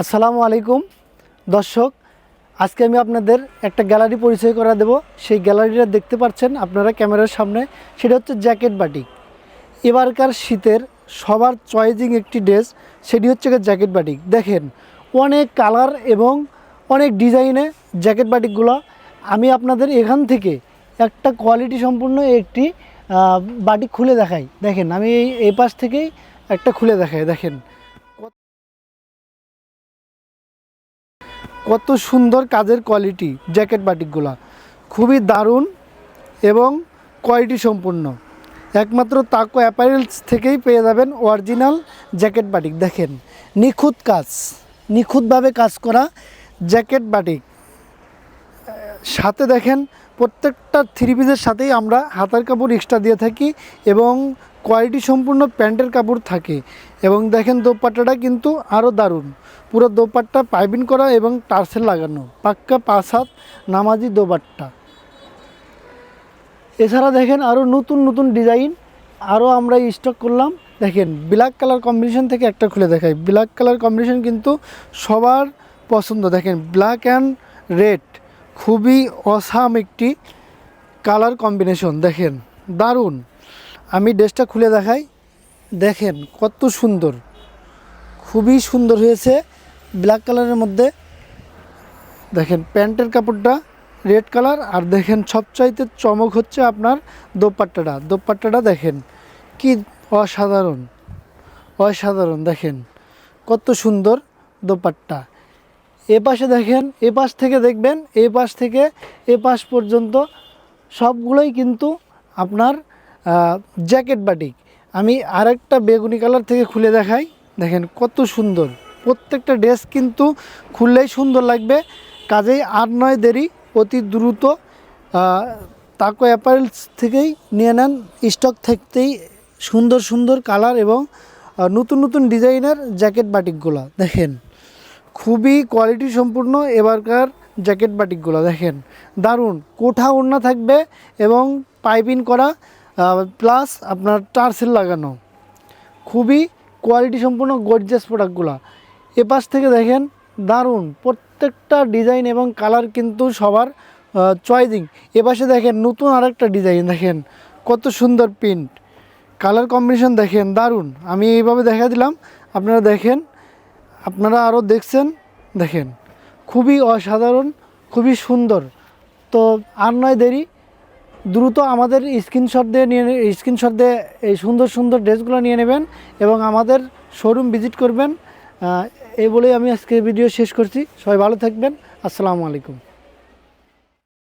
আসসালামু আলাইকুম। দর্শক, আজকে আমি আপনাদের একটা গ্যালারি পরিচয় করা দেব। সেই গ্যালারিটা দেখতে পাচ্ছেন আপনারা ক্যামেরার সামনে। সেটা হচ্ছে জ্যাকেট বাটিক। এবারকার শীতের সবার চয়েজিং একটি ড্রেস, সেটি হচ্ছে জ্যাকেট বাটিক। দেখেন, অনেক কালার এবং অনেক ডিজাইনে জ্যাকেট বাটিকগুলো। আমি আপনাদের এখান থেকে একটা কোয়ালিটি সম্পূর্ণ একটি বাটিক খুলে দেখাই। দেখেন, আমি এই পাশ থেকেই একটা খুলে দেখাই। দেখেন কত সুন্দর কাজের কোয়ালিটি জ্যাকেট বাটিকগুলো খুবই দারুণ এবং কোয়ালিটি সম্পূর্ণ। একমাত্র তাকো অ্যাপারেলস থেকেই পেয়ে যাবেন অরিজিনাল জ্যাকেট বাটিক দেখেন, নিখুঁত কাজ, নিখুঁতভাবে কাজ করা জ্যাকেট বাটিক সাথে দেখেন প্রত্যেকটা থ্রি পিসের সাথেই আমরা হাতার কাপড় এক্সট্রা দিয়ে থাকি এবং কোয়ালিটি সম্পূর্ণ প্যান্টের কাপড় থাকে। এবং দেখেন দোপাট্টাটা কিন্তু আরও দারুণ। পুরো দোপাট্টা পাইপিং করা এবং টার্সেল লাগানো। পাক্কা পাঁচ হাত নামাজি দোপাট্টা। এছাড়া দেখেন আরও নতুন নতুন ডিজাইন আরও আমরা স্টক করলাম। দেখেন ব্ল্যাক কালার কম্বিনেশন থেকে একটা খুলে দেখাই। ব্ল্যাক কালার কম্বিনেশন কিন্তু সবার পছন্দ। দেখেন ব্ল্যাক অ্যান্ড রেড খুবই অসাম একটি কালার কম্বিনেশন দেখেন, দারুণ। আমি ড্রেসটা খুলে দেখাই, দেখেন কত সুন্দর। খুবই সুন্দর হয়েছে ব্ল্যাক কালারের মধ্যে। দেখেন, প্যান্টের কাপড়টা রেড কালার আর দেখেন সবচাইতে চমক হচ্ছে আপনার দোপাট্টাটা। দোপাট্টাটা দেখেন, কি অসাধারণ। অসাধারণ, দেখেন, কত সুন্দর দোপাট্টা। এ পাশে দেখেন, এ পাশ থেকে দেখবেন, এ পাশ থেকে এ পাশ পর্যন্ত সবগুলোই কিন্তু আপনার জ্যাকেট বাটিক। আমি আরেকটা বেগুনি কালার থেকে খুলে দেখাই। দেখেন কত সুন্দর। প্রত্যেকটা ড্রেস কিন্তু খুললেই সুন্দর লাগবে। কাজেই আর নয় দেরি, অতি দ্রুত তাকো অ্যাপারেলস থেকেই নিয়ে নেন। স্টক থাকতেই সুন্দর সুন্দর কালার এবং নতুন নতুন ডিজাইনের জ্যাকেট বাটিকগুলো। দেখেন। খুবই কোয়ালিটি সম্পূর্ণ এবারকার জ্যাকেট বাটিকগুলো দেখেন। দারুণ, কোঠা ওড়না থাকবে এবং পাইপিং করা প্লাস আপনার টার্সেল লাগানো। খুবই কোয়ালিটি সম্পূর্ণ গর্জিয়াস প্রোডাক্টগুলো এ পাশ থেকে দেখেন, দারুণ, প্রত্যেকটা ডিজাইন এবং কালার কিন্তু সবার চয়েজিং এ পাশে দেখেন, নতুন আরেকটা ডিজাইন দেখেন, কত সুন্দর প্রিন্ট কালার কম্বিনেশন দেখেন, দারুণ। আমি এইভাবে দেখা দিলাম, আপনারা দেখেন আপনারা আরও দেখছেন, দেখেন, খুবই অসাধারণ, খুবই সুন্দর। তো আর নয় দেরি, দ্রুত আমাদের স্ক্রিনশট দিয়ে নিয়ে স্ক্রিনশট দিয়ে এই সুন্দর সুন্দর ড্রেসগুলো নিয়ে নেবেন এবং আমাদের শোরুম ভিজিট করবেন। এই বলেই আমি আজকে ভিডিও শেষ করছি। সবাই ভালো থাকবেন। আসসালামু আলাইকুম।